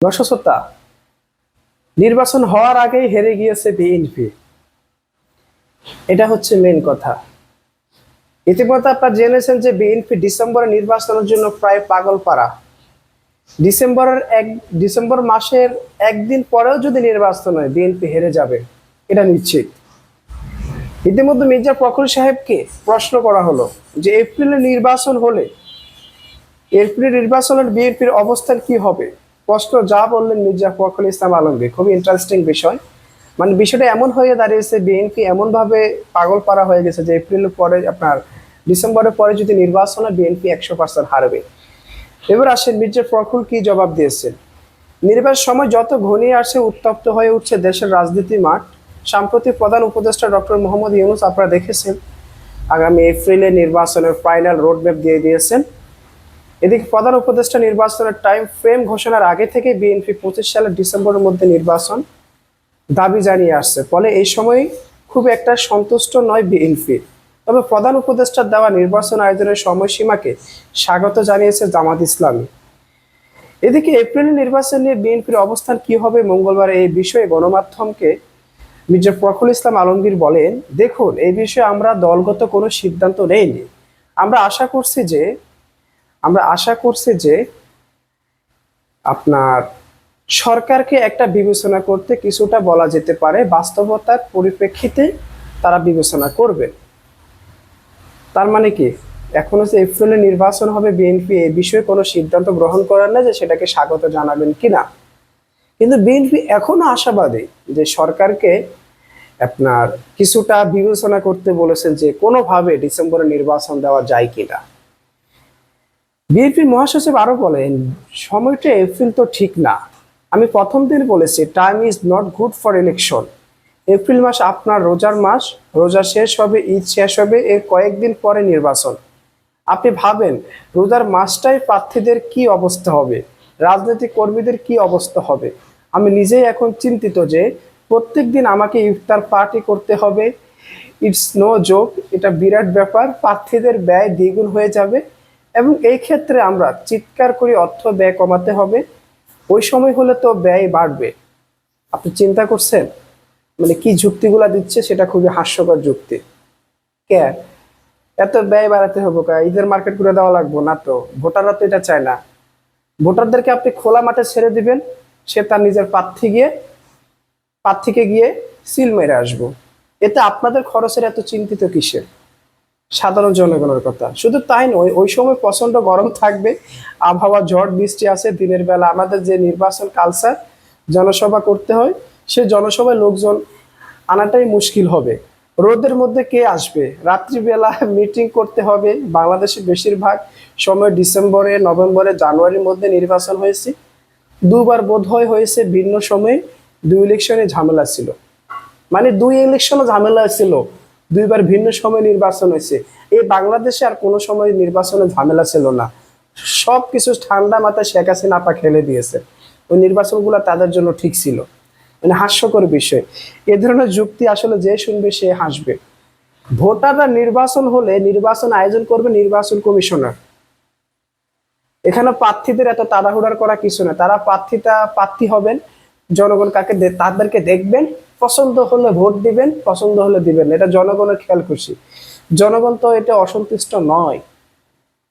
দর্শকতা নির্বাচন হওয়ার আগেই হেরে গিয়েছে বিএনপি এটা হচ্ছে মেন কথা। ইতিমধ্যে আপনারা জেনেছেন যে বিএনপি ডিসেম্বরে নির্বাচনের জন্য প্রায় পাগল পাড়া ডিসেম্বরের এক, ডিসেম্বর মাসের একদিন পরেও যদি নির্বাচন হয় বিএনপি হেরে যাবে। এটা নিশ্চিত। ইতিমধ্যে মির্জা ফখরুল সাহেবকে প্রশ্ন করা হলো যে এপ্রিলে নির্বাচন হলে, এপ্রিল নির্বাচনের বিএনপির অবস্থান কি হবে? প্রশ্ন যা বললেন মির্জা ফখরুল ইসলাম আলমগীর, খুবই ইন্টারেস্টিং বিষয়। মানে বিষয়টা এমন হয়ে দাঁড়িয়েছে বিএনপি এমনভাবে পাগল পারা হয়ে গেছে যে এপ্রিলের পরে আপনার ডিসেম্বরের পরে যদি নির্বাচন হয় বিএনপি একশো পার্সেন্ট হারবে। এবার আসেন মির্জা ফখরুল কি জবাব দিয়েছেন? নির্বাচন সময় যত ঘনিয়ে আসছে উত্তপ্ত হয়ে উঠছে দেশের রাজনীতি মাঠ। সাম্প্রতিক প্রধান উপদেষ্টা ডক্টর মোহাম্মদ ইউনুস আপনারা দেখেছেন। আগামী এপ্রিলে নির্বাচনের ফাইনাল রোডম্যাপ দিয়ে দিয়েছেন। এদিকে প্রধান উপদেষ্টা নির্বাচনের টাইম ফ্রেম ঘোষণার আগে থেকে বিএনপি পঁচিশ সালের ডিসেম্বরের মধ্যে নির্বাচন দাবি জানিয়ে আসছে। ফলে এই সময় খুব একটা সন্তুষ্ট নয় বিএনপি তবে প্রধান উপদেষ্টার দেওয়া নির্বাচন আয়োজনের সময়সীমাকে স্বাগত জানিয়েছে জামাত ইসলামী। এদিকে এপ্রিল নির্বাচন নিয়ে বিএনপির অবস্থান কি হবে মঙ্গলবার এই বিষয়ে গণমাধ্যমকে মির্জা ফখরুল ইসলাম আলমগীর বলেন, দেখুন, এই বিষয়ে আমরা দলগত কোনো সিদ্ধান্ত নেইনি। আমরা আশা করছি যে আমরা আশা করছি যে আপনার সরকারকে একটা বিবেচনা করতে কিছুটা বলা যেতে পারে, বাস্তবতার পরিপ্রেক্ষিতে তারা বিবেচনা করবে। তার মানে কি? এখনও যে এপ্রিলে নির্বাচন হবে বিএনপি, এ বিষয়ে কোনো সিদ্ধান্ত গ্রহণ করার না যে সেটাকে স্বাগত জানাবেন কিনা। কিন্তু বিএনপি এখনও আশাবাদী যে সরকারকে আপনার কিছুটা বিবেচনা করতে বলেছেন যে কোনোভাবে ডিসেম্বরে নির্বাচন দেওয়া যায় কিনা। বিএনপি মহাসচিব আরও বলেন, সময়টা এপ্রিল তো ঠিক না। আমি প্রথম দিন বলেছি time is not good for election April মাস আপনার রোজার মাস, রোজা শেষ হবে, ঈদ শেষ হবে, এর কয়েকদিন পরে নির্বাচন। আপনি ভাবেন, রোজার মাসটাই প্রার্থীদের কি অবস্থা হবে? রাজনৈতিক কর্মীদের কি অবস্থা হবে? আমি নিজেই এখন চিন্তিত যে প্রত্যেক দিন আমাকে ইফতার পার্টি করতে হবে। ইটস নো জোক এটা বিরাট ব্যাপার, প্রার্থীদের ব্যয় দ্বিগুণ হয়ে যাবে। এবং এই ক্ষেত্রে আমরা চিৎকার করে অর্থ ব্যয় কমাতে হবে। ওই সময় হলে তো ব্যয় বাড়বে। আপনি চিন্তা করছেন? মানে কি যুক্তিগুলা দিচ্ছে সেটা খুবই হাস্যকর যুক্তি। কে? এত ব্যয় বাড়াতে হবে কা? ঈদের মার্কেট করে দেওয়া লাগবো না তো। ভোটাররা তো এটা চায় না। ভোটারদেরকে আপনি খোলা মাঠে ছেড়ে দিবেন। সে তার নিজের প্রার্থী গিয়ে, প্রার্থীকে গিয়ে সিল মেরে আসব। এতে আপনাদের খরচের এত চিন্তিত কিসের? সাধারণ জনগণের কথা। শুধু তাই নয়, ওই সময় প্রচণ্ড গরম থাকবে, আবহাওয়া ঝড় বৃষ্টি আছে, দিনের বেলা আমাদের যে নির্বাচন কালচার জনসভা করতে হয়, সে জনসভায় লোকজন আনাটাই মুশকিল হবে। রোদের মধ্যে কে আসবে? রাত্রিবেলা মিটিং করতে হবে, বাংলাদেশে বেশিরভাগ সময় ডিসেম্বরে, নভেম্বরে, জানুয়ারির মধ্যে নির্বাচন হয়েছে। দুবার বোধহয় হয়েছে ভিন্ন সময়ে দুই ইলেকশনে ঝামেলা ছিল। মানে দুই ইলেকশনও ঝামেলা ছিল। দুইবার ভিন্ন সময় নির্বাচন হয়েছে। এই বাংলাদেশে আর কোনো সময় নির্বাচনে ঝামেলা ছিল না। সব কিছু ঠান্ডা মাথায় শেখ হাসিনা আপা খেলে দিয়েছে। ওই নির্বাচনগুলো তাদের জন্য ঠিক ছিল। মানে হাস্যকর বিষয়। এ ধরনের যুক্তি আসলে যে শুনবে সে হাসবে। ভোটাররা নির্বাচন হলে নির্বাচন আয়োজন করবে নির্বাচন কমিশনার। এখানে প্রার্থীদের এত তাড়াহুড়ার করা কিছু না। তারা প্রার্থীটা প্রার্থী হবেন। জনগণ কাকে তাদেরকে দেখবেন, পছন্দ হলে ভোট দিবেন, পছন্দ হলে দিবেন এটা জনগণের খেয়াল খুশি। জনগণ তো এটা অসন্তুষ্ট নয়।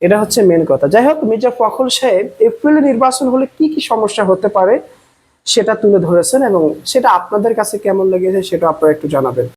এটা হচ্ছে মেন কথা। যাই হোক, মির্জা ফখরুল সাহেব এপ্রিলে নির্বাচন হলে কি কি সমস্যা হতে পারে সেটা তুলে ধরেছেন এবং সেটা আপনাদের কাছে কেমন লেগেছে সেটা আপনারা একটু জানাবেন।